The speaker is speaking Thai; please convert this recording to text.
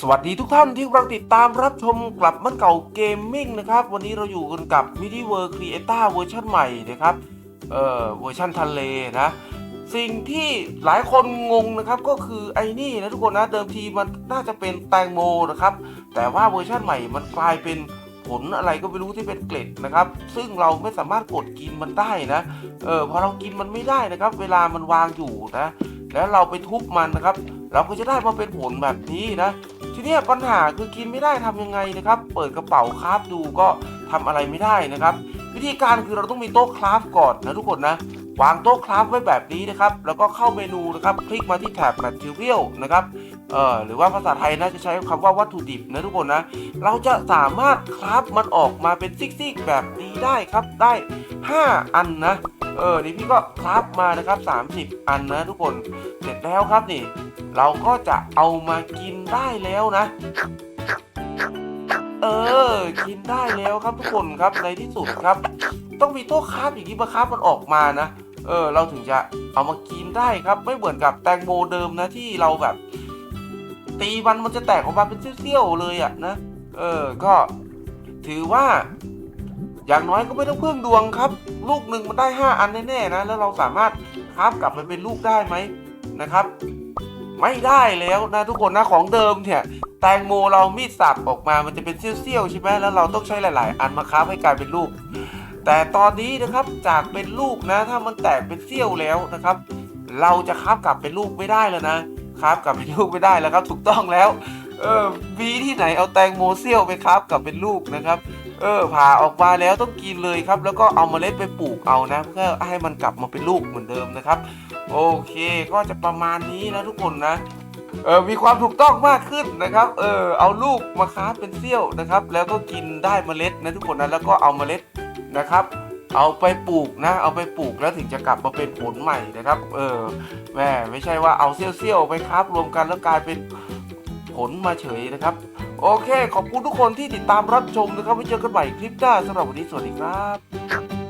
สวัสดีทุกท่านที่กำลังติดตามรับชมกลับมันเก่าเกมมิ่งนะครับ วันนี้เราอยู่กันกับ MIDI World Creator เวอร์ชันใหม่นะครับ เอ่อเวอร์ชันทะเลนะ สิ่งที่หลายคนงงนะครับก็คือไอ้นี่นะทุกคนนะเดิมทีมันน่าจะเป็นแตงโมนะครับ แต่ว่าเวอร์ชันใหม่มันกลายเป็นผลอะไรก็ไม่รู้ที่เป็นเกล็ดนะครับ ซึ่งเราไม่สามารถกดกินมันได้นะ เออพอเรากินมันไม่ได้นะครับ เวลามันวางอยู่นะ แล้วเราไปทุบมันนะครับ เราก็จะได้มาเป็นผลแบบนี้นะ ทีนี้ปัญหาคือกินไม่ได้ทำยังไงนะครับ เปิดกระเป๋าคราฟดูก็ทำอะไรไม่ได้นะครับ วิธีการคือเราต้องมีโต๊ะคราฟก่อนนะทุกคนนะวางโต๊ะคราฟไว้แบบนี้นะครับ แล้วก็เข้าเมนูนะครับ คลิกมาที่แท็บ Material นะครับ เอ่อ หรือว่าภาษาไทยน่าจะใช้คำว่าวัตถุดิบนะทุกคนนะ เราจะสามารถคราฟมันออกมาเป็นซิกๆแบบนี้ได้ครับ ได้ 5 อันนะ เออ นี่พี่ก็คราฟมานะครับ 30 อันนะทุกคน เสร็จแล้วครับนี่ เราก็จะเอามากินได้แล้วนะ เออ กินได้แล้วครับทุกคนครับในที่สุดครับ ต้องมีโต๊ะคราฟอย่างนี้มาคราฟมันออกมานะ เออ เราถึงจะเอามากินได้ครับ ไม่เหมือนกับแตงโมเดิมนะที่เราแบบ ตีมันมันจะแตกออกมาเป็นเสี้ยวๆเลยอะนะ เออ ก็ถือว่าอย่างน้อยก็ไม่ต้องเพึ่งดวงครับ ลูกหนึ่งมันได้ 5 อันแน่ๆนะ แล้วเราสามารถคราฟกลับมาเป็นลูกได้ไหมนะครับ ไม่ได้แล้วนะทุกคนนะของเดิมเนี่ยแตงโมเรามีดสับออกมามันจะเป็นเสี้ยวๆใช่ไหมแล้วเราต้องใช้หลาย ๆ อันมาคราให้กลายเป็นลูก แต่ตอนนี้นะครับจากเป็นลูกนะ ถ้ามันแตกเป็นเสี้ยวแล้วนะครับ เราจะครากลับเป็นลูกไม่ได้แล้วนะคราฟกลับเป็นลูกไม่ได้แล้วครับถูกต้องแล้วเออมีที่ไหนเอาแตงโมเสี้ยวไปคราฟกลับเป็นลูกนะครับ เออผ่าออกมาแล้วต้องกินเลยครับ แล้วก็เอาเมล็ดไปปลูกเอานะ เพื่อให้มันกลับมาเป็นลูกเหมือนเดิมนะครับ โอเค ก็จะประมาณนี้นะทุกคนนะเออมีความถูกต้องมากขึ้นนะครับ เออเอาลูกมาค้าเป็นเสี้ยวนะครับ แล้วก็กินได้เมล็ดนะทุกคนนะแล้วก็เอาเมล็ดนะครับ เอาไปปลูกนะ เอาไปปลูกแล้วถึงจะกลับมาเป็นผลใหม่นะครับ เออแม่ไม่ใช่ว่าเอาเสี้ยวๆไปครับรวมกันแล้วกลายเป็น ผลมาเฉยนะครับ โอเค ขอบคุณทุกคนที่ติดตามรับชมนะครับไว้เจอกันใหม่คลิปหน้าสำหรับวันนี้สวัสดีครับ